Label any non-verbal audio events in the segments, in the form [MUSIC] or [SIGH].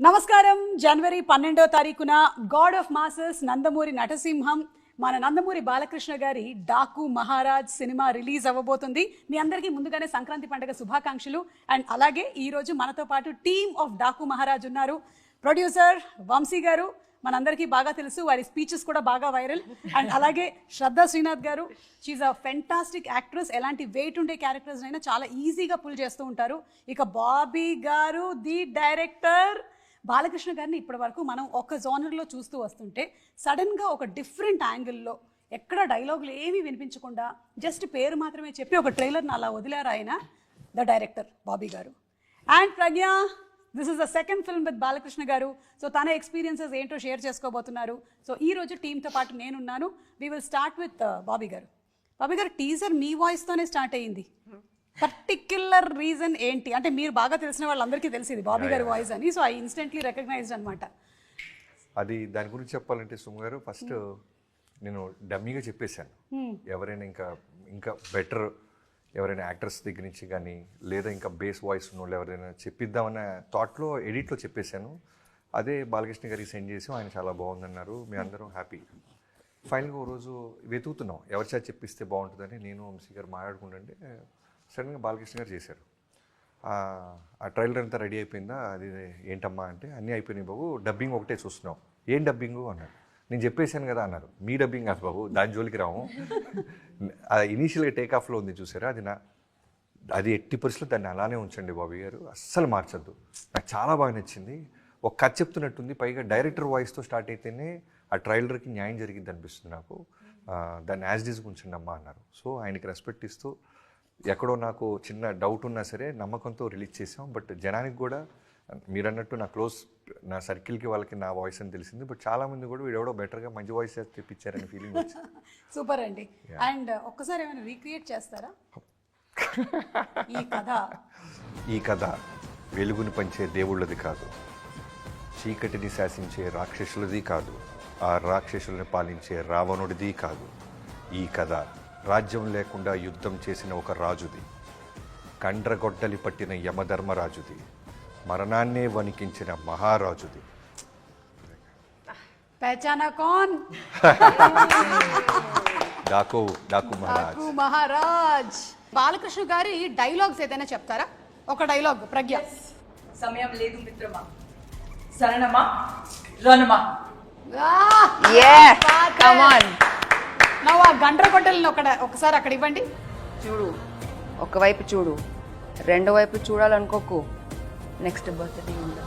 నమస్కారం. జనవరి పన్నెండో తారీఖున గాడ్ ఆఫ్ మాసెస్ నందమూరి నటసింహం మన నందమూరి బాలకృష్ణ గారి డాకు మహారాజ్ సినిమా రిలీజ్ అవ్వబోతుంది. మీ అందరికీ ముందుగానే సంక్రాంతి పండుగ శుభాకాంక్షలు. అండ్ అలాగే ఈరోజు మనతో పాటు టీమ్ ఆఫ్ డాకు మహారాజ్ ఉన్నారు. ప్రొడ్యూసర్ వంశీ గారు మనందరికీ బాగా తెలుసు వారి స్పీచెస్ కూడా బాగా వైరల్. అండ్ అలాగే Shraddha Srinath garu she a fantastic actress ఎలాంటి వెయిట్ ఉండే క్యారెక్టర్స్ అయినా చాలా ఈజీగా పుల్ చేస్తూ ఉంటారు. ఇక బాబీ గారు ది డైరెక్టర్ బాలకృష్ణ గారిని ఇప్పటి వరకు మనం ఒక జోనర్లో చూస్తూ వస్తుంటే సడన్గా ఒక డిఫరెంట్ యాంగిల్లో ఎక్కడ డైలాగులు ఏమీ వినిపించకుండా జస్ట్ పేరు మాత్రమే చెప్పి ఒక ట్రైలర్ని అలా వదిలారు ఆయన ద డైరెక్టర్ బాబీ గారు. And Pragya this is the second film with Balakrishna గారు. సో తన ఎక్స్పీరియన్సెస్ ఏంటో షేర్ చేసుకోబోతున్నారు. సో ఈ రోజు టీంతో పాటు నేనున్నాను. We will start with Bobby గారు. బాబీ గారు టీజర్ మీ వాయిస్తోనే స్టార్ట్ అయ్యింది. పర్టిక్యులర్ రీజన్ ఏంటి? అంటే మీరు బాగా తెలిసిన వాళ్ళందరికీ తెలిసింది బాబీ గారి వాయిస్ అని. సో ఐ ఇన్స్టెంట్లీ రికగ్నైజ్డ్ అనమాట అది దాని గురించి చెప్పాలంటే సుమ గారు ఫస్ట్ నేను డమ్మీగా చెప్పేశాను. ఎవరైనా ఇంకా ఇంకా బెటర్ ఎవరైనా యాక్టర్స్ దగ్గర నుంచి కానీ లేదా ఇంకా బేస్ వాయిస్ ఉన్న వాళ్ళు ఎవరైనా చెప్పిద్దామన్న థాట్లో ఎడిట్లో చెప్పేశాను. అదే బాలకృష్ణ గారికి సెండ్ చేసి. ఆయన చాలా బాగుందన్నారు. మీ అందరం హ్యాపీ ఫైనల్గా ఓ రోజు వెతుకుతున్నాం. ఎవరి చేత చెప్పిస్తే బాగుంటుందని నేను వంశీ గారు మాట్లాడుకుంటుంటే సడన్గా బాలకృష్ణ గారు చేశారు. ఆ ట్రైలర్ అంతా రెడీ అయిపోయిందా? అది ఏంటమ్మా అంటే అన్నీ అయిపోయినాయి బాబు డబ్బింగ్ ఒకటే చూస్తున్నాం. ఏం డబ్బింగు? అన్నారు. నేను చెప్పేశాను కదా అన్నారు. మీ డబ్బింగ్ కాదు బాబు దాని జోలికి రాము. ఆ ఇనీషియల్గా టేక్ ఆఫ్లో ఉంది చూసారా? అది నా అది ఎట్టి పరిస్థితులు దాన్ని అలానే ఉంచండి బాబు గారు అస్సలు మార్చద్దు. నాకు చాలా బాగా నచ్చింది. ఒక కథ చెప్తున్నట్టుంది పైగా డైరెక్టర్ వాయిస్తో స్టార్ట్ అయితేనే ఆ ట్రైలర్కి న్యాయం జరిగింది అనిపిస్తుంది నాకు. దాన్ని యాజ్ డీజ్ ఉంచండి అమ్మా అన్నారు. సో ఆయనకి రెస్పెక్ట్ ఇస్తూ ఎక్కడో నాకు చిన్న డౌట్ ఉన్నా సరే నమ్మకంతో రిలీజ్ చేసాం బట్ జనానికి కూడా మీరు అన్నట్టు నా క్లోజ్ నా సర్కిల్కి వాళ్ళకి నా వాయిస్ అని తెలిసింది. బట్ చాలామంది కూడా వీడెవడో బెటర్గా మంచి వాయిస్ తెప్పించారని ఫీలింగ్ [LAUGHS] వచ్చింది. సూపర్ అండి. అండ్ ఒక్కసారి ఏమైనా రీక్రియేట్ చేస్తారా? [LAUGHS] ఈ కథ. ఈ కథ వెలుగుని పంచే దేవుళ్ళది కాదు. చీకటిని శాసించే రాక్షసులది కాదు. ఆ రాక్షసుల్ని పాలించే రావణుడిది కాదు. ఈ కథ రాజ్యం లేకుండా యుద్ధం చేసిన ఒక రాజుది. కండ్రగొడ్డలి పట్టిన యమధర్మరాజుది. మరణాన్నే వణికించిన మహారాజుది. డాకో డాకు మహారాజ్. డాకు మహారాజ్. బాలకృష్ణ గారి డైలాగ్స్ ఏదైనా చెప్తారా? ఒక డైలాగ్ ప్రజ్ఞ. సమయం లేదు మిత్రమా. శరణమా రణమా. Yeah, come on. నవ్వు ఆ గండ్ర గొడ్డల్ని ఒక ఒకసారి అక్కడ ఇవ్వండి. చూడు ఒకవైపు చూడు రెండో వైపు చూడాలనుకోకు. నెక్స్ట్ బర్త్డే ఉండదు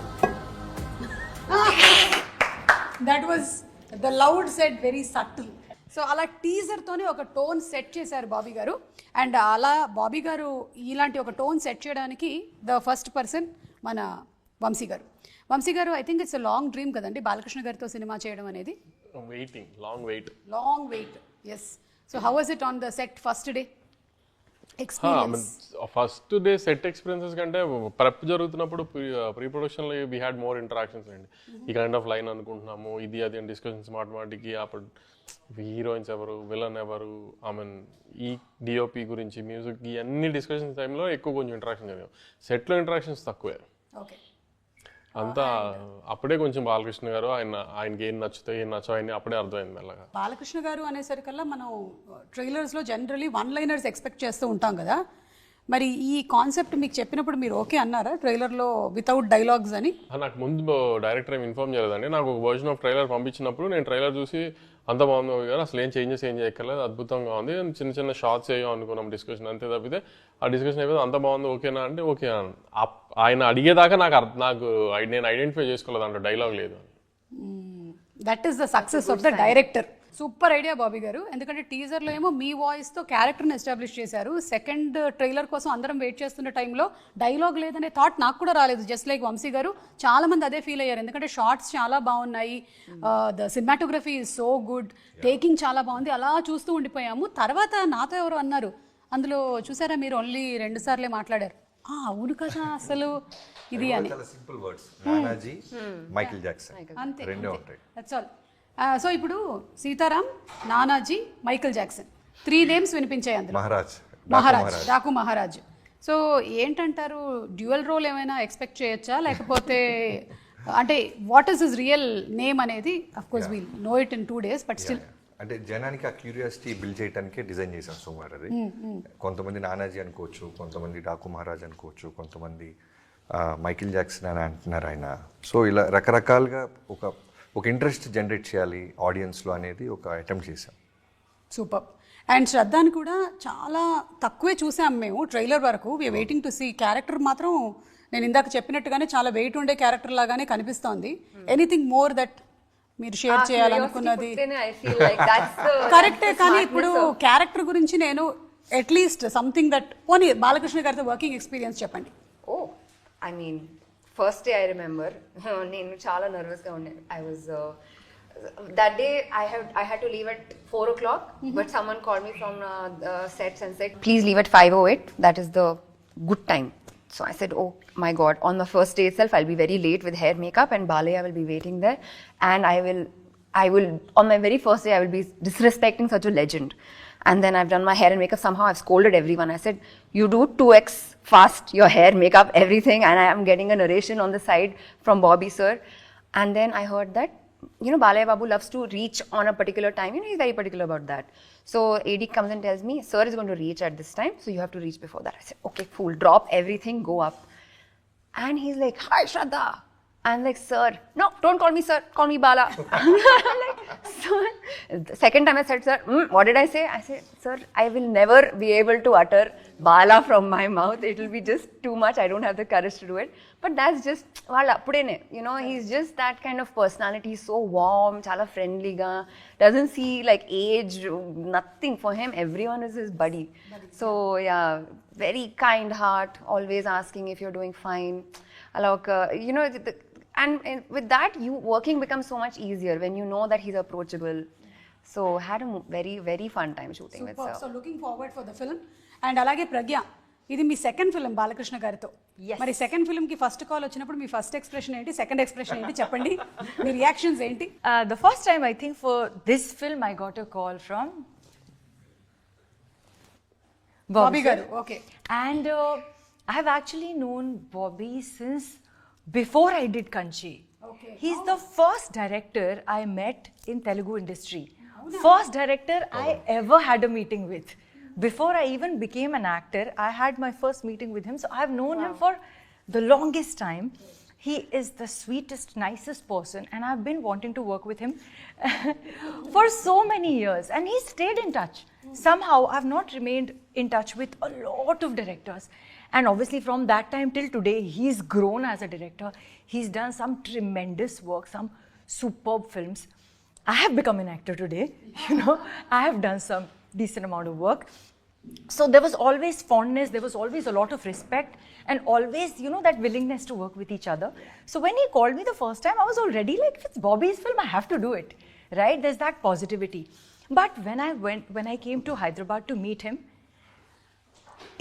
that was the loud set very subtle so అలా టీజర్తోనే ఒక టోన్ సెట్ చేశారు బాబీ గారు. అండ్ అలా బాబీ గారు ఇలాంటి ఒక టోన్ సెట్ చేయడానికి ద ఫస్ట్ పర్సన్ మన వంశీ గారు. వంశీ గారు I think it's long dream కదండి బాలకృష్ణ గారితో సినిమా చేయడం అనేది? Waiting long wait long wait yes so how was it on the set first day first day set experiences కంటే ప్రెప్ జరుగుతున్నప్పుడు ప్రీ ప్రొడక్షన్లో వీ హ్యాడ్ మోర్ ఇంటరాక్షన్స్ అండి. ఈ కైండ్ ఆఫ్ లైన్ అనుకుంటున్నాము ఇది అది అని డిస్కషన్స్ మాటిమాటికి అప్పుడు హీరోయిన్స్ ఎవరు విలన్ ఎవరు ఐ మీన్ ఈ డిఓపి గురించి మ్యూజిక్ ఈ అన్ని డిస్కషన్స్ టైంలో ఎక్కువ కొంచెం ఇంటరాక్షన్ జరిగాం సెట్లో ఇంటరాక్షన్స్ తక్కువే. ఓకే అంతా అప్పుడే కొంచెం బాలకృష్ణ గారు ఆయన ఆయనకి ఏం నచ్చుతాయి ఏం నచ్చవు అని అప్పుడే అర్థమైంది మెల్లగా. బాలకృష్ణ గారు అనేసరికల్లా మనం ట్రైలర్స్లో జనరలీ వన్ లైనర్స్ ఎక్స్పెక్ట్ చేస్తూ ఉంటాం కదా. మరి ఈ కాన్సెప్ట్ మీకు చెప్పినప్పుడు మీరు ఓకే అన్నారా? ట్రైలర్లో వితౌట్ డైలాగ్స్ అని? నాకు ముందు డైరెక్టర్ ఇన్ఫార్మ్ చేయలేదండి. నాకు ఒక వర్జన్ ఆఫ్ ట్రైలర్ పంపించినప్పుడు నేను ట్రైలర్ చూసి అంత బాగుంది కానీ అసలు ఏం చేంజెస్ ఏం చేయక్కర్లేదు. అద్భుతంగా ఉంది. చిన్న చిన్న షార్ట్స్ వేయం అనుకున్నాం డిస్కషన్ అంతే తప్పితే ఆ డిస్కషన్ అయిపోతే అంత బాగుంది ఓకేనా అంటే ఓకే అప్- ఆయన అడిగేదాకా నాకు నాకు నేను ఐడెంటిఫై చేసుకోలేదు అంటే డైలాగ్ లేదు that is the success of the director super idea Bobby గారు. ఎందుకంటే టీజర్లో ఏమో మీ వాయిస్తో క్యారెక్టర్ని ఎస్టాబ్లిష్ చేశారు. సెకండ్ ట్రైలర్ కోసం అందరం వెయిట్ చేస్తున్న టైంలో డైలాగ్ లేదనే థాట్ నాకు కూడా రాలేదు. జస్ట్ లైక్ వంశీ గారు చాలా మంది అదే ఫీల్ అయ్యారు. ఎందుకంటే షార్ట్స్ చాలా బాగున్నాయి. The cinematography is so good taking చాలా బాగుంది. అలా చూస్తూ ఉండిపోయాము. తర్వాత నాతో ఎవరు అన్నారు. అందులో చూసారా మీరు? ఓన్లీ రెండు సార్లే మాట్లాడారు. "ఆ, అవును కదా అసలు. ఇది అని. చాలా simple words Nanaji Michael Jackson అంతే రెండే ఉంటాయి. దట్స్ ఆల్ సో ఇప్పుడు Sitaram Nanaji Michael Jackson. Three names వినిపించాయి అందులో. మహారాజ్. మహారాజ్. డాకు మహారాజ్. సో ఏంటంటారు డ్యూయల్ రోల్ ఏమైనా ఎక్స్పెక్ట్ చేయొచ్చా? లేకపోతే అంటే what is his real name అనేది of course will know it in two days but still అంటే జనానికి ఆ క్యూరియాసిటీ బిల్డ్ చేయడానికే డిజైన్ చేశాం సుమారు అది. కొంతమంది నానాజీ అనుకోవచ్చు కొంతమంది డాకు మహారాజ్ అనుకోవచ్చు కొంతమంది మైకిల్ జాక్సన్ అని అంటున్నారు ఆయన. సో ఇలా రకరకాలుగా ఒక ఒక ఇంట్రెస్ట్ జనరేట్ చేయాలి ఆడియన్స్లో అనేది ఒక అటెంప్ట్ చేశాం. సూపర్. అండ్ శ్రద్ధాని కూడా చాలా తక్కువే చూసాం మేము ట్రైలర్ వరకు. We waiting to see character మాత్రం నేను ఇందాక చెప్పినట్టుగానే చాలా వెయిట్ ఉండే క్యారెక్టర్ లాగానే కనిపిస్తోంది. ఎనీథింగ్ మోర్ దట్ మీరు షేర్ చేయాలనుకున్నది? కరెక్టే [LAUGHS] కానీ ఇప్పుడు క్యారెక్టర్ గురించి నేను అట్లీస్ట్ సంథింగ్ దట్ పోనీ బాలకృష్ణ గారితో వర్కింగ్ ఎక్స్పీరియన్స్ చెప్పండి. Oh, I mean, first day I remember, నేను చాలా నర్వస్గా ఉండే I was that day I had I had to leave at four o'clock, but someone called me from uh, the sets and said, please leave at five oh eight. That is the good time. So I said, oh my god, on the first day itself, I'll be very late with hair makeup, and Balaya will be waiting there, and I will. I will, on my very first day, I will be disrespecting such a legend. And then I've done my hair and makeup. Somehow I've scolded everyone. I said, You do 2x fast, your hair, makeup, everything. And I am getting a narration on the side from Bobby sir. And then I heard that, you know, Balaya Babu loves to reach on a particular time. You know, he's very particular about that. So AD comes and tells me, Sir is going to reach at this time. So you have to reach before that. I said, Okay, cool. Drop everything, go up. And he's like, Hi, Shraddha. I'm like, Sir, no, don't call me sir, call me Bala. [LAUGHS] I'm like, Sir. The second time I said, Sir, mm, what did I say? I said, Sir, I will never be able to utter Bala from my mouth. It will be just too much. I don't have the courage to do it. But that's just, Wala, pudene. You know, he's just that kind of personality, so warm, chala friendly ga. Doesn't see like age, nothing. For him, everyone is his buddy. So, yeah, very kind heart, always asking if you're doing fine. Like, uh, you know, the, and, and with that, you working becomes so much easier when you know that he's approachable. So, had a mo- very, very fun time shooting with so Sir. Looking forward for the film and అలాగే ప్రజ్ఞ ఇది మీ second film Balakrishna గారితో మరి second film కి first call వచ్చినప్పుడు మీ first expression ఏంటి second expression ఏంటి చెప్పండి [LAUGHS] మీ రియాక్షన్స్ ఏంటి Uh, the first time I think for this film, I got a call from Bobby sir. గారు okay And uh, I've actually known Bobby since before I did Kanchi. Okay. He's the first director I met in Telugu industry. First director oh. I ever had a meeting with. Before I even became an actor, I had my first meeting with him. So I've known him for the longest time. He is the sweetest, nicest person, and I've been wanting to work with him [LAUGHS] for so many years. And he stayed in touch. Somehow, I've not remained in touch with a lot of directors. And obviously, from that time till today, he's grown as a director. He's done some tremendous work, some superb films. I have become an actor today, [LAUGHS] you know, I have done some decent amount of work. So there was always fondness, there was always a lot of respect, and always, you know, that willingness to work with each other. So when he called me the first time, I was already like, if it's Bobby's film, I have to do it, right? There's that positivity. But when I went, when I came to Hyderabad to meet him,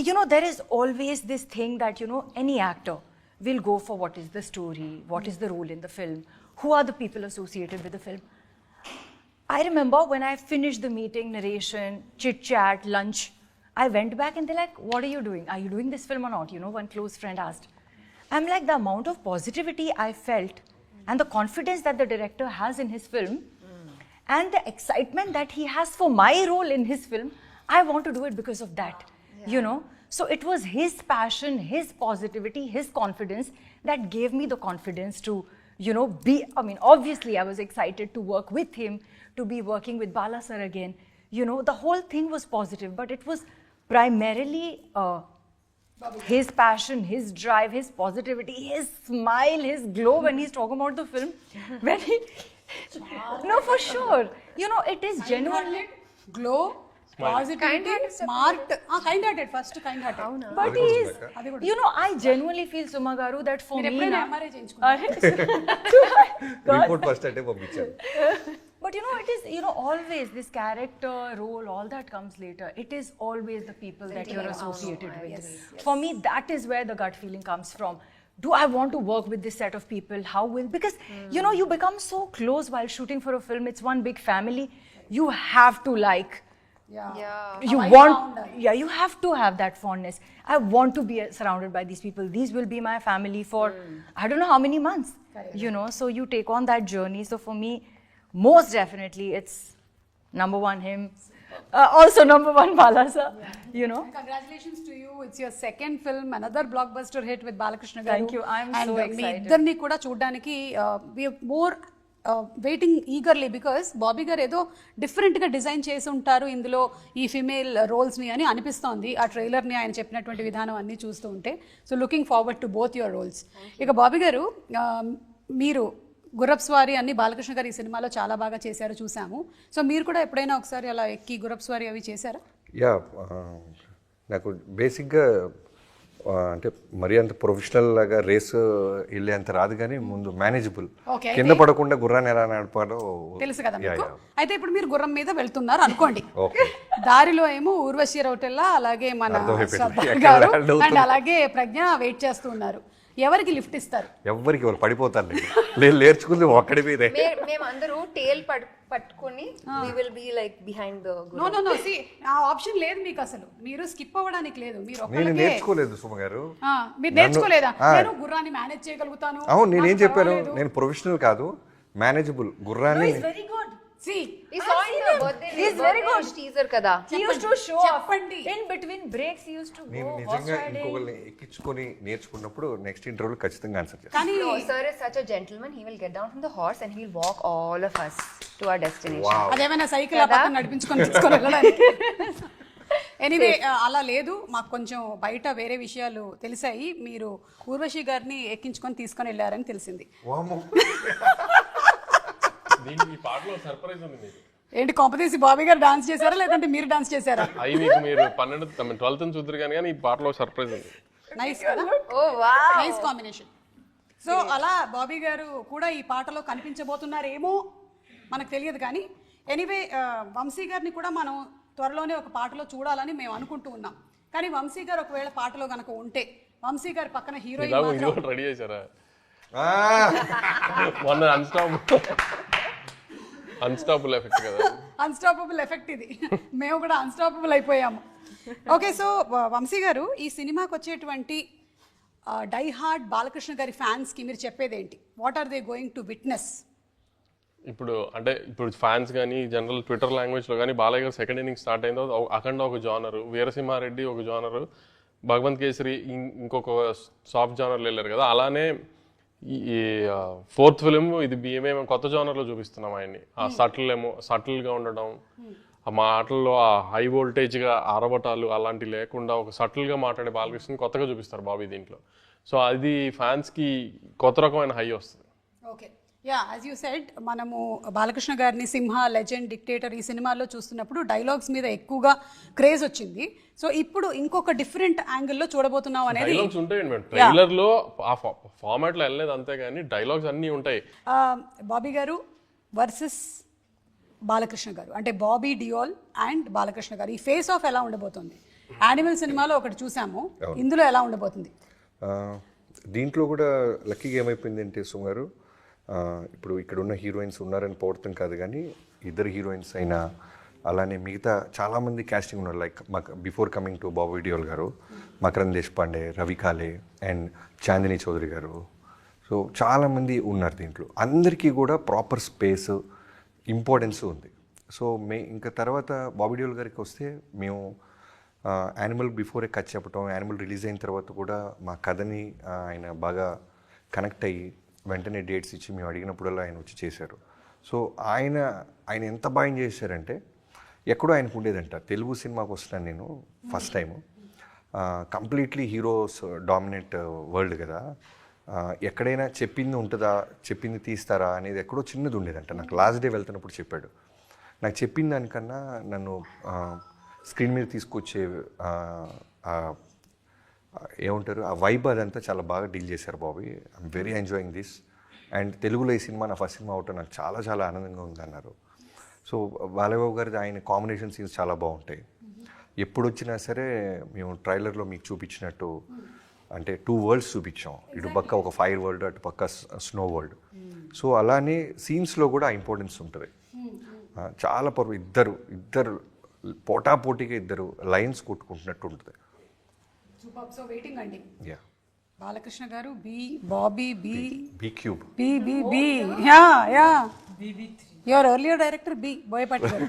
you know, there is always this thing that, you know, any actor will go for what is the story, what is the role in the film, who are the people associated with the film. I remember when I finished the meeting, narration, chit chat, lunch, I went back and they're like, What are you doing? Are you doing this film or not? You know, one close friend asked. I'm like, the amount of positivity I felt and the confidence that the director has in his film and the excitement that he has for my role in his film, I want to do it because of that, you know. So it was his passion, his positivity, his confidence that gave me the confidence to, you know, be. I mean, obviously, I was excited to work with him, to be working with Bala sir again. You know, the whole thing was positive, but it was primarily uh, his passion, his drive, his positivity, his smile, his glow when he's talking about the film. [LAUGHS] when he, [LAUGHS] no, for sure. You know, it is genuinely. Glow Positivity smart kind hearted first kind hearted But he is, you know, I genuinely feel Sumagaru that for మీరు me. ఎప్పుడైనా na- MRI చేయించుకున్నారు report first అంటే పంపించారు But you know, it is, you know, always this character, role, all that comes later. It is always the people that you're associated with. For me, that is where the gut feeling comes from. Do I want to work with this set of people? How will, because, you know, you become so close while shooting for a film. It's one big family. You have to like Yeah. you Hawaii want founder. yeah you have to have that fondness i want to be uh, surrounded by these people these will be my family for i don't know how many months you know so you take on that journey so for me most definitely it's number one him uh, also number one bala sir you know congratulations to you it's your second film another blockbuster hit with Balakrishna గారు Thank you. I'm so me excited. ఇద్దరిని కూడా చూడడానికి more waiting eagerly because Bobby గారు ఏదో డిఫరెంట్గా design చేసి ఉంటారు. ఇందులో ఈ ఫిమేల్ రోల్స్ని అని అనిపిస్తోంది. ఆ ట్రైలర్ని ఆయన చెప్పినటువంటి విధానం అన్ని చూస్తూ ఉంటే. So looking forward to both your roles ఇక బాబీ గారు మీరు గుర్రప్ స్వారీ అన్ని బాలకృష్ణ గారు ఈ సినిమాలో చాలా బాగా చేశారు చూసాము. సో మీరు కూడా ఎప్పుడైనా ఒకసారి అలా ఎక్కి గుర్రప్ స్వారీ అవి చేశారా? యా నాకు బేసిక్గా అంటే మరీ అంత ప్రొఫెషనల్ లాగా రేస్ వెళ్ళే అంత రాదు కానీ ముందు మేనేజబుల్ కింద పడకుండా గుర్రాన్ని ఎలా నడపాలో తెలుసు కదా మీకు? అయితే ఇప్పుడు మీరు గుర్రం మీద వెళ్తున్నారు అనుకోండి. [LAUGHS] దారిలో ఏమో ఊర్వశి రౌటెల్లా అలాగే మన గారు? అండ్ అలాగే ప్రజ్ఞ వెయిట్ చేస్తూ ఉన్నారు. ఎవరికి లిఫ్ట్ ఇస్తారు? ఎవ్వరికి వాళ్ళు పడిపోతారు లేదు లేర్చుకుంది ఒక్కడి మీదే. మే- మేమందరూ టేల్ పట్టుకొని we will be like behind the no no no see ఆ ఆప్షన్ లేదు మీకు అసలు. మీరు స్కిప్ అవ్వడానికి లేదు. మీరు నేను నేర్చుకోలేదు సుమ గారు. ఆ, మీరు నేర్చుకోలేదా. నేను గుర్రాన్ని మేనేజ్ చేయగలుగుతాను. అవును నేనేం చెప్పాను. నేను ప్రొఫెషనల్ కాదు మేనేజబుల్ గుర్రాన్ని very good. ఎక్కించుకుని నేర్చుకున్నప్పుడు నెక్స్ట్ ఇంటర్వ్యూ ఖచ్చితంగా ఆన్సర్ చేస్తాను horse and walk all of us to our destination cycle నడిపించుకొని anyway అలా లేదు. మాకు కొంచెం బయట వేరే విషయాలు తెలిసాయి. మీరు ఊర్వశి గారిని ఎక్కించుకొని తీసుకొని వెళ్ళారని తెలిసింది. [LAUGHS] దీనికి ఈ పాటలో సర్ప్రైజ్ ఉంది మీకు. ఏంటి కొంపతీసి బాబీ గారు డాన్స్ చేశారా లేదంటే మీరు డాన్స్ చేశారా? అవి మీకు మీరు పన్నెండు ట్వెల్త్ చూద్దరు కానీ కానీ ఈ పాటలో సర్ప్రైజ్ ఉంది. నైస్ కదా! నైస్ కాంబినేషన్ సో అలా బాబీ గారు కూడా ఈ పాటలో కనిపించబోతున్నారేమో మనకు తెలియదు కానీ ఎనీవే వంశీ గారిని కూడా మనం త్వరలోనే ఒక పాటలో చూడాలని మేము అనుకుంటూ ఉన్నాం. కానీ వంశీ గారు ఒకవేళ పాటలో కనుక ఉంటే వంశీ గారి పక్కన హీరోయిన్ రెడీ చేశారా? మొన్న అన్స్టాప్ అన్స్టాపుల్ ఎఫెక్ట్ కదా. [LAUGHS] అన్స్టాపబుల్ ఎఫెక్ట్ ఇది. మేము కూడా అన్స్టాపబుల్ అయిపోయాము. ఓకే సో వంశీ గారు ఈ సినిమాకి వచ్చేటువంటి డై హార్డ్ బాలకృష్ణ గారి ఫ్యాన్స్కి మీరు చెప్పేదేంటి what are they going to witness ఇప్పుడు అంటే ఇప్పుడు ఫ్యాన్స్ కానీ జనరల్ ట్విట్టర్ లాంగ్వేజ్లో కానీ బాలయ్య గారు సెకండ్ ఇన్నింగ్ స్టార్ట్ అయిందో అఖండ ఒక జానరు వీరసింహారెడ్డి ఒక జానరు భగవంత్ కేసరి ఇంకొక సాఫ్ట్ జానర్లు వెళ్ళారు కదా అలానే ఈ ఫోర్త్ ఫిలిం ఇది మేమేమో కొత్త జానర్లో చూపిస్తున్నాం ఆయన్ని. ఆ సటిల్ ఏమో సటిల్గా ఉండడం ఆ మాటల్లో ఆ హై వోల్టేజ్గా ఆరబటాలు అలాంటివి లేకుండా ఒక సటిల్గా మాట్లాడే బాలకృష్ణ కొత్తగా చూపిస్తారు బాబీ దీంట్లో. సో అది ఫ్యాన్స్కి కొత్త రకమైన హై వస్తుంది. Okay. Yeah as you said మనము బాలకృష్ణ గారిని సింహ లెజెండ్ డిక్టేటర్ ఈ సినిమాల్లో చూస్తున్నప్పుడు డైలాగ్స్ మీద ఎక్కువగా క్రేజ్ వచ్చింది. సో ఇప్పుడు ఇంకొక డిఫరెంట్ యాంగిల్లో చూడబోతున్నాం అనేది డైలాగ్స్ మేడం. ట్రైలర్లో ఆ ఫార్మాట్లో వెళ్ళలేదు అంతే కానీ డైలాగ్స్ అన్ని ఉంటాయి. ఆ, బాబీ గారు వర్సెస్ బాలకృష్ణ గారు. అంటే బాబీ డియోల్ అండ్ బాలకృష్ణ గారు. ఈ ఫేస్ ఆఫ్ ఎలా ఉండబోతుంది? యానిమల్ సినిమాలో ఒకటి చూసాము. ఇందులో ఎలా ఉండబోతుంది? ఆ, దీంట్లో కూడా లక్కీగా ఏమైపోయింది అంటే సుమ గారు ఆ, ఇప్పుడు ఇక్కడ ఉన్న హీరోయిన్స్ ఉన్నారని పోవడం కాదు కానీ ఇద్దరు హీరోయిన్స్ అయినా అలానే మిగతా చాలామంది కాస్టింగ్ ఉన్నారు. లైక్ మాకు before coming to Bobby Deol గారు మకరంద్ దేశపాండే రవి కాలే అండ్ చాందిని చౌదరి గారు. సో చాలామంది ఉన్నారు దీంట్లో. అందరికీ కూడా ప్రాపర్ స్పేస్ ఇంపార్టెన్స్ ఉంది. సో మే ఇంకా తర్వాత బాబీ డియోల్ గారికి వస్తే మేము యానిమల్ బిఫోరే కట్ చెప్పటం యానిమల్ రిలీజ్ అయిన తర్వాత కూడా మా కథని ఆయన బాగా కనెక్ట్ అయ్యి వెంటనే డేట్స్ ఇచ్చి మేము అడిగినప్పుడల్లా ఆయన వచ్చి చేశారు. సో ఆయన ఆయన ఎంత భయం చేశారంటే ఎక్కడో ఆయనకు ఉండేదంట. తెలుగు సినిమాకి వస్తున్నాను నేను first time. Completely heroes dominant world కదా. ఎక్కడైనా చెప్పింది ఉంటుందా చెప్పింది తీస్తారా అనేది ఎక్కడో చిన్నది ఉండేదంట. నాకు లాస్ట్ డే వెళ్తున్నప్పుడు చెప్పాడు. నాకు చెప్పిన దానికన్నా నన్ను స్క్రీన్ మీద తీసుకొచ్చే ఏమంటారు? ఆ వైబ్ అదంతా చాలా బాగా డీల్ చేశారు Bobby. I'm very enjoying this and తెలుగులో ఈ సినిమా నా ఫస్ట్ సినిమా అవటం నాకు చాలా చాలా ఆనందంగా ఉంది అన్నారు సో బాలయ్యబాబు గారి ఆయన కాంబినేషన్ సీన్స్ చాలా బాగుంటాయి. ఎప్పుడు వచ్చినా సరే మేము ట్రైలర్లో మీకు చూపించినట్టు అంటే టూ వరల్డ్స్ చూపించాం. ఇటు పక్క ఒక ఫైర్ వరల్డ్ అటు పక్క స్నో వరల్డ్ సో అలానే సీన్స్లో కూడా ఇంపార్టెన్స్ ఉంటుంది. ఆ, చాలా పర్వ. ఇద్దరు ఇద్దరు పోటాపోటీగా ఇద్దరు లైన్స్ కొట్టుకుంటున్నట్టు ఉంటుంది. సూపర్ సో వెయిటింగ్ అండి. యా బాలకృష్ణ గారు B Bobby B B cube B B B yeah yeah your earlier director B Boyapati గారు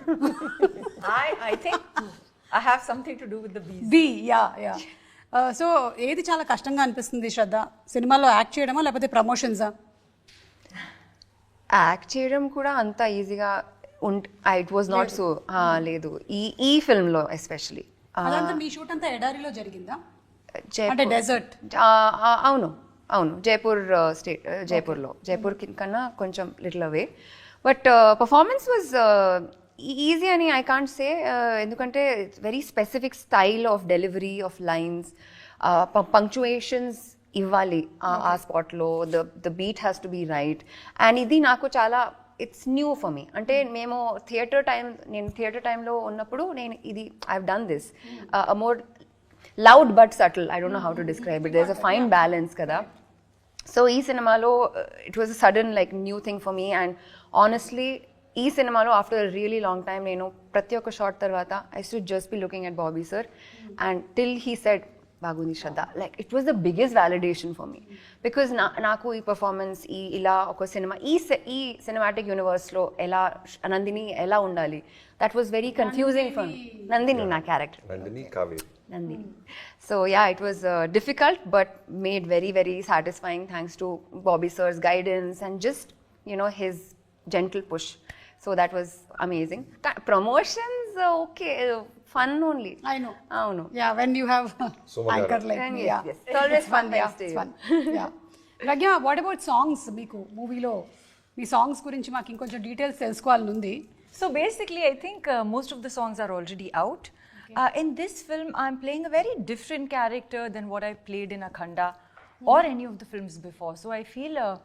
I, I think I have something to do with the bees. B yeah yeah so ఏది చాలా కష్టంగా అనిపిస్తుంది శ్రద్ధ? సినిమాలో act చేయడమా లేకపోతే ప్రమోషన్సా? Act చేయడం కూడా అంత ఈజీగా ఉంట్ ఇట్ వాజ్ నాట్ సో లేదు. ఈ ఈ ఫిల్మ్లో ఎస్పెషలీ. మీ షూట్ అంతా ఎడారిలో జరిగిందా? అంటే డెజర్ట్ అవును అవును. జైపూర్ స్టేట్ జైపూర్లో. జైపూర్ కన్నా కొంచెం little away but performance was easy అని ఐ కాంట్ సే ఎందుకంటే very specific style of delivery of lines punctuations ఇవ్వాలి ఆ- ఆ స్పాట్లో the the beat has to be right and ఇది నాకు చాలా ఇట్స్ న్యూ ఫర్ మీ అంటే మేము థియేటర్ టైం నేను థియేటర్ టైంలో ఉన్నప్పుడు నేను ఇది I done this more loud but subtle I don't know how to describe it there's a fine balance కదా సో ఈ సినిమాలో it was a sudden like new thing for me and honestly ఈ సినిమాలో after really long time నేను ప్రతి ఒక్క shot తర్వాత I to just be looking at Bobby sir and till he said బాగుంది Shraddha like it was the biggest validation for me because నా నాకు ఈ పర్ఫార్మెన్స్ ఈ ఇలా ఒక సినిమా ఈ ci- ఈ సినిమాటిక్ యూనివర్స్లో ఎలా నందిని ఎలా ఉండాలి that was very confusing for me Nandini నా character Nandini Kaveri Nandini. So yeah, it was uh, difficult but made very very satisfying thanks to Bobby sir's guidance and just you know his gentle push. So that was amazing. Ka- Promotions uh, okay, uh, fun only. I know. Oh no. Yeah when you have [LAUGHS] Sumagaru. Anchor like And yes, yes. It's always fun thanks to you. Yeah [LAUGHS] Pragya what about songs మీకు మూవీలో మీ songs గురించి మాకు ఇంకొంచెం details తెలుసుకోవాలని ఉంది So basically, I think uh, most of the songs are already out. Okay. Uh, in this film, I'm playing a very different character than what I played in Akhanda mm. or any of the films before. So I feel uh,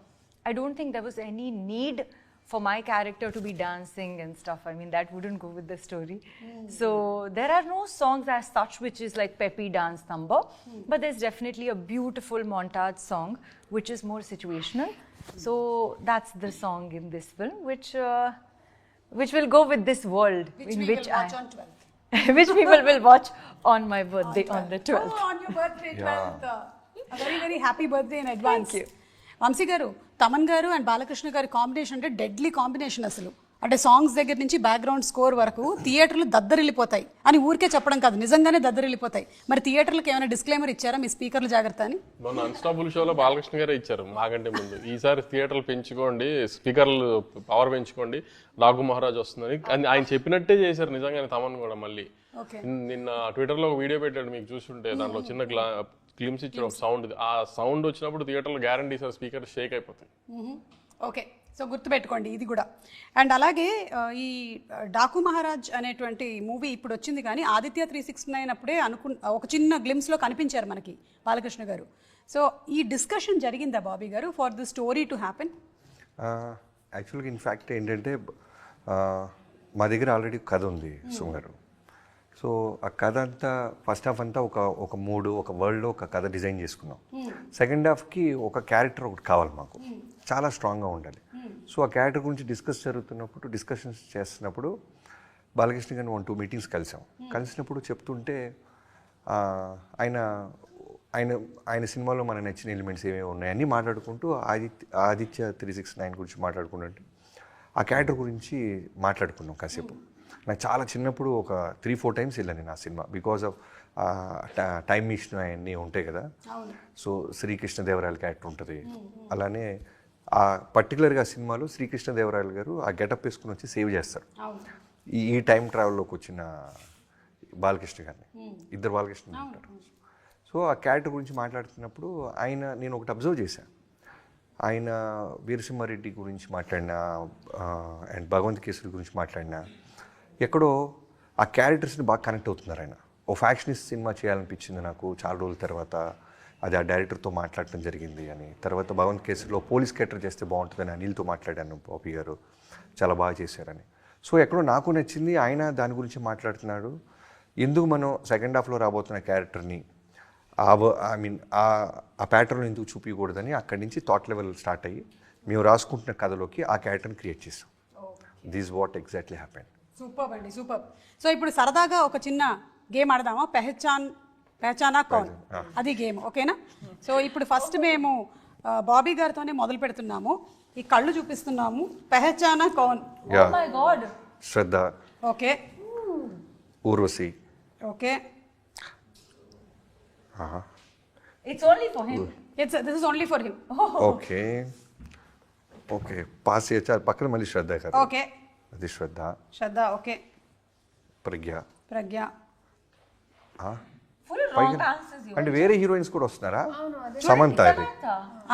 I don't think there was any need for my character to be dancing and stuff. I mean, that wouldn't go with the story. Mm. So there are no songs as such, which is like peppy dance number, mm. but there's definitely a beautiful montage song, which is more situational. So that's the song in this film, which. Uh, which will go with this world which in we which will watch I, on 12th. Which people will watch on my birthday on the 12th. Oh, on your birthday 12th. A very very happy birthday in advance. Vamsi గారు తమన్ గారు and Balakrishna గారి combination అంటే deadly combination అసలు అంటే songs దగ్గర నుంచి background score వరకు థియేటర్లు దద్దరిల్లిపోతాయి. అని ఊరికే చెప్పడం కాదు. నిజంగానే దద్దరిల్లిపోతాయి. మరి థియేటర్లకు ఏమైనా డిస్క్లైమర్ ఇచ్చారా మీ స్పీకర్లు జాగ్రత్త అని మొన్న అన్స్టాపుల్ షోలో బాలకృష్ణ గారే ఇచ్చారు మాకంటే ముందు. ఈసారి థియేటర్లు పెంచుకోండి స్పీకర్లు పవర్ పెంచుకోండి డాగు మహారాజ్ వస్తుందని. అని ఆయన చెప్పినట్టే చేశారు నిజంగానే తమన్ కూడా మళ్ళీ. నిన్న- ట్విట్టర్లో ఒక వీడియో పెట్టాడు మీకు చూస్తుంటే. దాంట్లో చిన్న గ్లా క్లిమ్స్ ఇచ్చాడు ఒక సౌండ్ ఆ సౌండ్ వచ్చినప్పుడు థియేటర్లో గ్యారంటీ సార్ స్పీకర్ షేక్ అయిపోతాయి. ఓకే. సో గుర్తుపెట్టుకోండి ఇది కూడా. అండ్ అలాగే ఈ డాకు మహారాజ్ అనేటువంటి మూవీ ఇప్పుడు వచ్చింది కానీ ఆదిత్య త్రీ సిక్స్ నైన్ అప్పుడే అనుకు ఒక చిన్న గ్లిమ్స్లో కనిపించారు మనకి బాలకృష్ణ గారు. సో ఈ డిస్కషన్ జరిగిందా బాబీ గారు for the story to happen? యాక్చువల్గా ఇన్ఫ్యాక్ట్ ఏంటంటే మా దగ్గర ఆల్రెడీ కథ ఉంది సుమారు సో ఆ కథ అంతా ఫస్ట్ హాఫ్ అంతా ఒక ఒక మూడు ఒక వరల్డ్లో ఒక కథ డిజైన్ చేసుకున్నాం. సెకండ్ హాఫ్కి ఒక క్యారెక్టర్ ఒకటి కావాలి మాకు. చాలా స్ట్రాంగ్గా ఉండాలి. సో ఆ క్యారెక్టర్ గురించి డిస్కస్ జరుగుతున్నప్పుడు డిస్కషన్స్ చేస్తున్నప్పుడు బాలకృష్ణ గారిని వన్ టూ మీటింగ్స్ కలిసాం. కలిసినప్పుడు చెప్తుంటే ఆయన ఆయన ఆయన సినిమాలో మన నచ్చిన ఎలిమెంట్స్ ఏమేమి ఉన్నాయని మాట్లాడుకుంటూ Aditya Aditya three six nine గురించి మాట్లాడుకుంటుంటే ఆ క్యారెక్టర్ గురించి మాట్లాడుకున్నాం కాసేపు. నాకు చాలా చిన్నప్పుడు ఒక త్రీ ఫోర్ టైమ్స్ వెళ్ళాను నేను ఆ సినిమా బికాస్ ఆఫ్ టైం మిషన్ అవన్నీ ఉంటాయి కదా. సో శ్రీకృష్ణదేవరాయల క్యారెక్టర్ ఉంటుంది. అలానే ఆ పర్టికులర్గా సినిమాలో శ్రీకృష్ణదేవరాయలు గారు ఆ గెటప్ వేసుకుని వచ్చి సేవ్ చేస్తారు. ఈ ఈ టైం ట్రావెల్లోకి వచ్చిన బాలకృష్ణ గారిని. ఇద్దరు బాలకృష్ణ ఉంటారు. సో ఆ క్యారెక్టర్ గురించి మాట్లాడుతున్నప్పుడు ఆయన నేను ఒకటి అబ్జర్వ్ చేశాను ఆయన వీరసింహారెడ్డి గురించి మాట్లాడినా అండ్ భగవంత్ కేసరి గురించి మాట్లాడినా ఎక్కడో ఆ క్యారెక్టర్స్ని బాగా కనెక్ట్ అవుతున్నారు ఆయన. ఓ ఫ్యాక్షనిస్ట్ సినిమా చేయాలనిపించింది నాకు చాలా రోజుల తర్వాత. అది ఆ డైరెక్టర్తో మాట్లాడటం జరిగింది అని. తర్వాత భగవంత్ కేసరిలో పోలీస్ క్యారెక్టర్ చేస్తే బాగుంటుందని అనిల్తో మాట్లాడాను బాబీ గారు. చాలా బాగా చేశారని. సో ఎక్కడో నాకు నచ్చింది ఆయన దాని గురించి మాట్లాడుతున్నాడు. ఎందుకు మనం సెకండ్ హాఫ్లో రాబోతున్న క్యారెక్టర్ని ఆ ఐ మీన్ ఆ ఆ ప్యాటర్న్ ఎందుకు చూపించకూడదని అక్కడి నుంచి థాట్ లెవెల్ స్టార్ట్ అయ్యి మేము రాసుకుంటున్న కథలోకి ఆ క్యారెక్టర్ని క్రియేట్ చేస్తాం this what exactly happened super అండి సూపర్ సో ఇప్పుడు సరదాగా ఒక చిన్న గేమ్ ఆడదామా? పెహచాన్ పెహచానా కౌన్? అది గేమ్ ఓకేనా? సో ఇప్పుడు ఫస్ట్ మేము బాబీ గారితోనే మొదలు పెడుతున్నాము. ఈ కళ్ళు చూపిస్తున్నాము. పెహచానా కౌన్. Oh my god. Shraddha. Okay. Urvashi. Okay. It's only for him. It's this is only for him okay. Okay. Pass చేయొచ్చా? పక్కన మళ్ళీ శ్రద్ధ కదా ఓకే. అది శ్రద్ధ. శ్రద్ధ ఓకే. ప్రజ్ఞ. ప్రజ్ఞ. అంటే వేరే హీరోయిన్స్ కూడా వస్తున్నారా సమంత అది.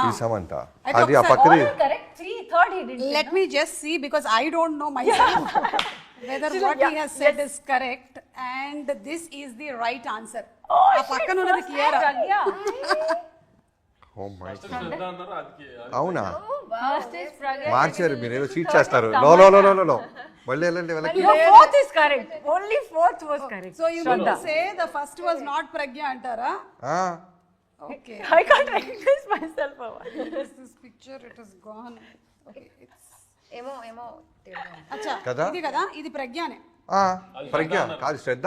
ఈ సమంత అది ఆ పక్కది. Let me just see because I don't know myself whether what he has said is correct and this is the right answer. Oh, ఆ పక్కన ఉన్నది క్లియర్ Oh అవునా? మార్చారు మీరు ఏదో చీట్ చేస్తారు. So you first was not Pragya అంటారా? Okay I can't ఏమో ఏమో. ఇది కదా? ఇది ప్రజ్ఞనే. ప్రజ్ఞ. కాదు శ్రద్ధ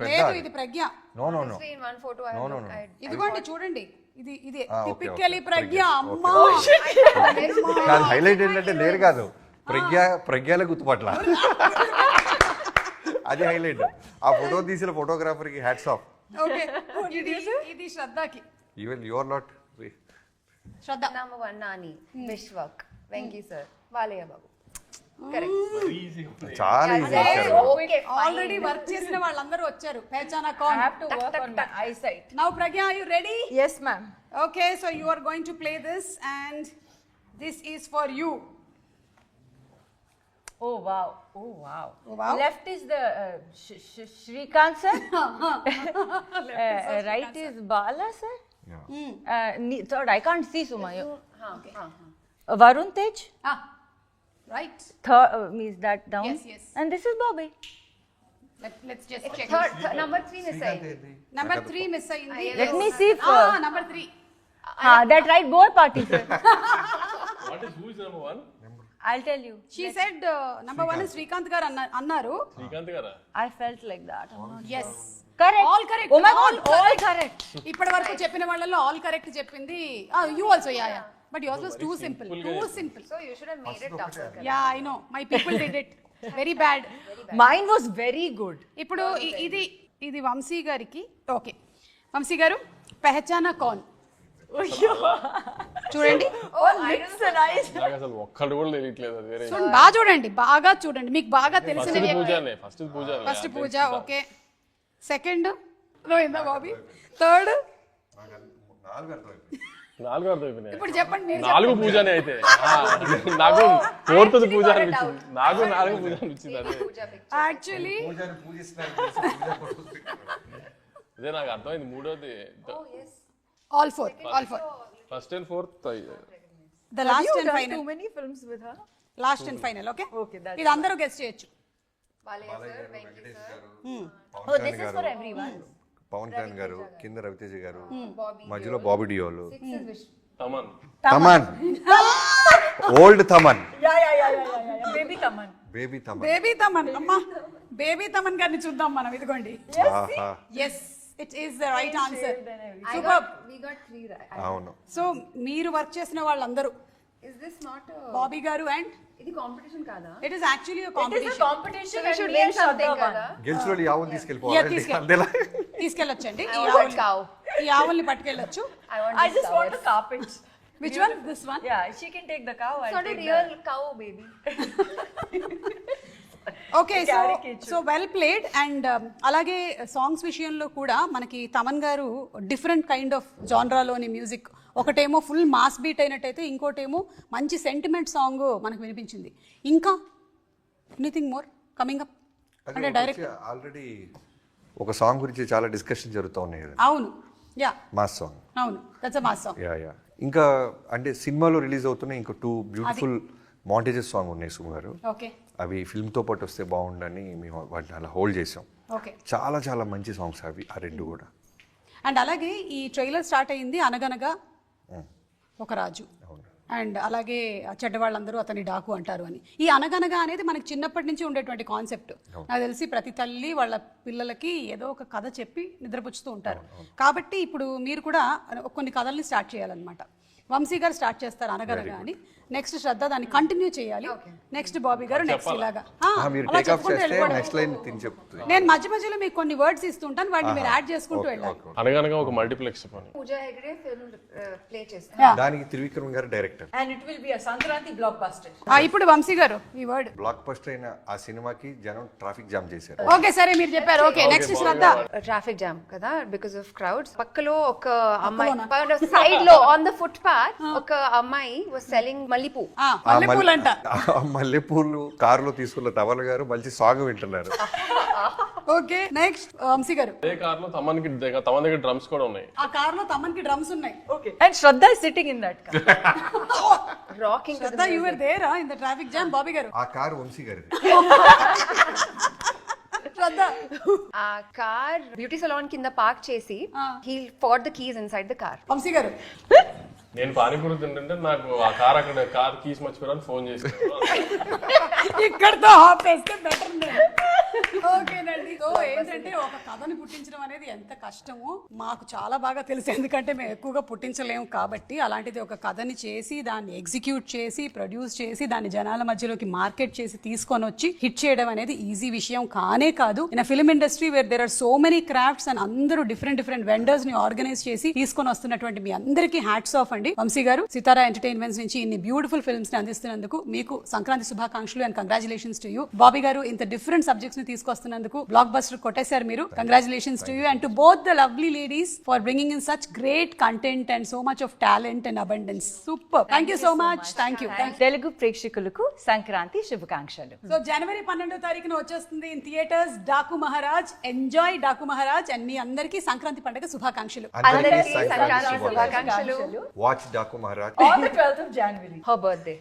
లేదు. ఇది ప్రజ్ఞ. నో నో ఇదిగోండి చూడండి. ఇది ఇది Ah, టిపికలీ okay. ప్రజ్ఞ. అమ్మా. కాదు హైలైట్ ఏంటంటే లేరు కాదు. ప్రజ్ఞ ప్రజ్ఞల గుర్తుపట్ల. [LAUGHS] అది హైలైట్ ఆ ఫోటో తీసిన ఫోటోగ్రాఫర్కి హ్యాట్స్ ఆఫ్ ఓకే ఇది ఇది శ్రద్ధకి. Even your not Shraddha. Number one, Nani, Vishwak, Venki sir, Valaya Babu. Correct. చాలా ఈజీ అదే, ఇచ్చారు Okay, fine. ఆల్రెడీ వర్క్ చేసిన వాళ్ళందరూ వచ్చారు పేచానా I can have to work on my eyesight. Now Pragya are you ready Yes, ma'am. Okay so you are going to play this and this is for you Oh wow! Oh wow! Oh, wow. Left is the uh, sh- sh- Shrikant sir. uh, uh, right is Bala sir. Uh, ne- third, I can't see Suma. Huh, huh, huh. Uh, Varun Tej. right Third uh, means that down. Yes, yes. And this is Bobby. Let's just check Third, th- number three, Miss 3 miss అయ్యింది Let me see. Uh, number 3 ah, that right both parties sir. What is who is number one I'll tell you. She said number 1 Srikanth గారు అన్న- అన్నారు శ్రీకాంత్ గారా I felt like that. Correct. All correct. Oh my All god, all correct. ఇప్పటి వరకు చెప్పిన వాళ్ళలో all correct చెప్పింది you also ya ya but yours was too simple too simple So you should have made it tougher. correct? Ya I know my people did it very bad Mine was very good. ఇప్పుడు ఇది ఇది వంశీ గారికి. Okay Vamsi గారు పెహచానా కౌన్ చూడండి. Oh, అసలు ఒక్కడు కూడా తెలియట్లేదు అది వేరే. చూడండి బాగా చూడండి బాగా చూడండి. మీకు బాగా తెలిసిన పూజనే first Pooja first Pooja okay second పోయిందా బాబీ. థర్డ్ నాలుగు అర్థం అయిపోయినాయి. ఇప్పుడు చెప్పండి మీరు నాలుగు పూజనే అయితే. ఆ, నాకు ఫోర్త్ పూజ అనిపించింది. నాకు నాలుగు పూజ అనిపించింది అదే. picture. యాక్చువల్లీ అదే నాకు అర్థమైంది మూడోది. Oh, yes. All four all four first and fourth the last You and done final too many films with her. Last and final okay Okay, that's ఇది అందరూ గెస్ట్ చేయొచ్చు. Valaya sir, Venki sir, Oh, this is for everyone. Pawan Kalyan గారు కింద రవితేజ గారు Bobby. మధ్యలో Bobby Deol. Thaman. Thaman. Old [LAUGHS] Thaman. Baby Taman. Baby Thaman. Baby Thaman. అమ్మా baby Thaman గారిని చూద్దాం మనం ఇదిగోండి. Yes it is the right answer అవును. సో మీరు వర్క్ చేసిన వాళ్ళందరూ Is this not a... Bobby గారు అండ్ ఇది competition కాదా? It is actually It is a competition win and Shraddha something won. కదా? గెలిచిన యావన్ Yeah, తీసుకెళ్ళిపోవాలి తీసుకెళ్ళి- అంతేలా తీసుకెళ్ళొచ్చండి I ఈ want ఆవుల్ని cow. ఈ ఆవుల్ని పట్టుకెళ్ళొచ్చు this just cow. want the carpet. Which one this one Yeah, she can take the cow. It's not a real cow, baby. Okay so. So well played and um, అలాగే songs విషయంలో కూడా మనకి తమన్ గారు different kind of జాన్రాలోని music ఒకటేమో full mass beat అయినట్టయితే ఇంకోటేమో మంచి సెంటిమెంట్ సాంగ్ మనకు వినిపించింది. ఇంకా ఎనీథింగ్ మోర్? కమింగ్ అప్ అంటే డైరెక్ట్ ఆల్రెడీ ఒక సాంగ్ గురించి చాలా డిస్కషన్ జరుగుతూ ఉన్నాయి కదా. అవును. యా మాస్ సాంగ్ అవును. That's mass song ya ya ఇంకా అంటే సినిమాలో రిలీజ్ అవుతున్న ఇంకా టూ బ్యూటిఫుల్ మాంటేజెస్ సాంగ్ ఉన్నాయి సుమ గారు. ఓకే అవి ఫిల్మ్తో పాటు వస్తే బాగుండని మేము వాటిని అలా హోల్డ్ చేసాం ఓకే చాలా చాలా మంచి సాంగ్స్ అవి ఆ రెండు కూడా. అండ్ అలాగే ఈ ట్రైలర్ స్టార్ట్ అయింది అనగనగా ఒక రాజు. అండ్ అలాగే చెడ్డవాళ్ళందరూ అతని డాకు అంటారు అని. ఈ అనగనగా అనేది మనకి చిన్నప్పటి నుంచి ఉండేటువంటి కాన్సెప్ట్. నాకు తెలిసి ప్రతి తల్లి వాళ్ళ పిల్లలకి ఏదో ఒక కథ చెప్పి నిద్రపుచ్చుతూ ఉంటారు. కాబట్టి ఇప్పుడు మీరు కూడా కొన్ని కథల్ని స్టార్ట్ చేయాలన్నమాట. వంశీ గారు స్టార్ట్ చేస్తారు అనగనగా అని. నెక్స్ట్ శ్రద్ధ దాన్ని కంటిన్యూ చేయాలి. నెక్స్ట్ బాబీ గారు నెక్స్ట్ ఇలాగా. నేను మధ్య మధ్యలో మీకు కొన్ని వర్డ్స్ ఇస్తుంటాను వాటిని మీరు యాడ్ చేసుకుంటూ వెళ్ళాలి. అనగనగా ఒక మల్టీప్లెక్స్ పని. పూజా హెగ్డే ఫిల్మ్ ప్లే చేస్తాను. దానికి త్రివిక్రమ్ గారు director And it will be a Sankranti blockbuster. ఆ, ఇప్పుడు వంశీ గారు ఈ వర్డ్ బ్లాక్ బస్టర్ అయిన ఆ సినిమాకి జనం ట్రాఫిక్ జామ్ చేశారు. ఓకే సరే మీరు చెప్పారు. Okay next Shraddha. Traffic jam కదా బికాస్ ఆఫ్ క్రౌడ్స్ పక్కలో ఒక అమ్మాయి సైడ్లో ఆన్ ద ఫుట్ పాత్ ఒక అమ్మాయి వాజ్ సెల్లింగ్ మల్లిపూ. మల్లెపూలు అంట మల్లెపూలు కారులో తీసుకున్న తవల గారు మంచి సాంగ్ వింటున్నారు. ఓకే నెక్స్ట్ వంశీ గారు. అదే కార్లో తమన్కి దగ్గర తమ దగ్గర డ్రమ్స్ కూడా ఉన్నాయి? ఆ కార్లో తమ్మనికి డ్రమ్స్ ఉన్నాయి. Okay. Is sitting in that car. Rocking Shraddha you were there in the traffic jam Bobby గారు ఆ కారు వంశీ గారిది. శ్రద్ధ ఆ కార్ బ్యూటీ సలాన్ కింద పార్క్ చేసి he for the keys inside the car Vamshi గారు. [LAUGHS] నేను పానీపూరి తింటుంటే నాకు ఆ కార్ అక్కడ కార్ కీస్ మర్చిపోయాను ఫోన్ చేసి ఇక్కడతో ఆపేస్తే బెటర్ ఓకేనండి. సో ఏంటంటే ఒక కథని పుట్టించడం అనేది ఎంత కష్టమో మాకు చాలా బాగా తెలుసు. ఎందుకంటే మేము ఎక్కువగా పుట్టించలేము కాబట్టి అలాంటిది ఒక కథని చేసి దాన్ని ఎగ్జిక్యూట్ చేసి ప్రొడ్యూస్ చేసి దాన్ని జనాల మధ్యలోకి మార్కెట్ చేసి తీసుకొని వచ్చి హిట్ చేయడం అనేది ఈజీ విషయం కానే కాదు. In film industry where there are so many crafts and అందరూ డిఫరెంట్ డిఫరెంట్ వెండర్స్ని ఆర్గనైజ్ చేసి తీసుకొని వస్తున్నటువంటి మీ అందరికీ హ్యాట్స్ ఆఫ్ అండి. వంశీ గారు సితారా ఎంటర్టైన్మెంట్స్ నుంచి ఇన్ని బ్యూటిఫుల్ ఫిల్మ్స్ని అందిస్తున్నందుకు మీకు సంక్రాంతి శుభాకాంక్షలు and congratulations to you Bobby గారు ఇంత డిఫరెంట్ సబ్జెక్ట్స్ని తీసుకొస్తున్నందుకు బ్లాక్ బస్టర్ కొట్టేశారు మీరు. Congratulations to you and to both the lovely ladies for bringing in such great content and so much of talent and abundance super thank you so much thank you Telugu ప్రేక్షకులకు సంక్రాంతి శుభాకాంక్షలు. So జనవరి పన్నెండో తారీఖున వచ్చేస్తుంది in theatres Daaku Maharaj enjoy Daaku Maharaj and మీ అందరికీ సంక్రాంతి పండుగ శుభాకాంక్షలు. అందరికీ సంక్రాంతి శుభాకాంక్షలు. पांच डाकू महाराज on the 12th of January. Her birthday.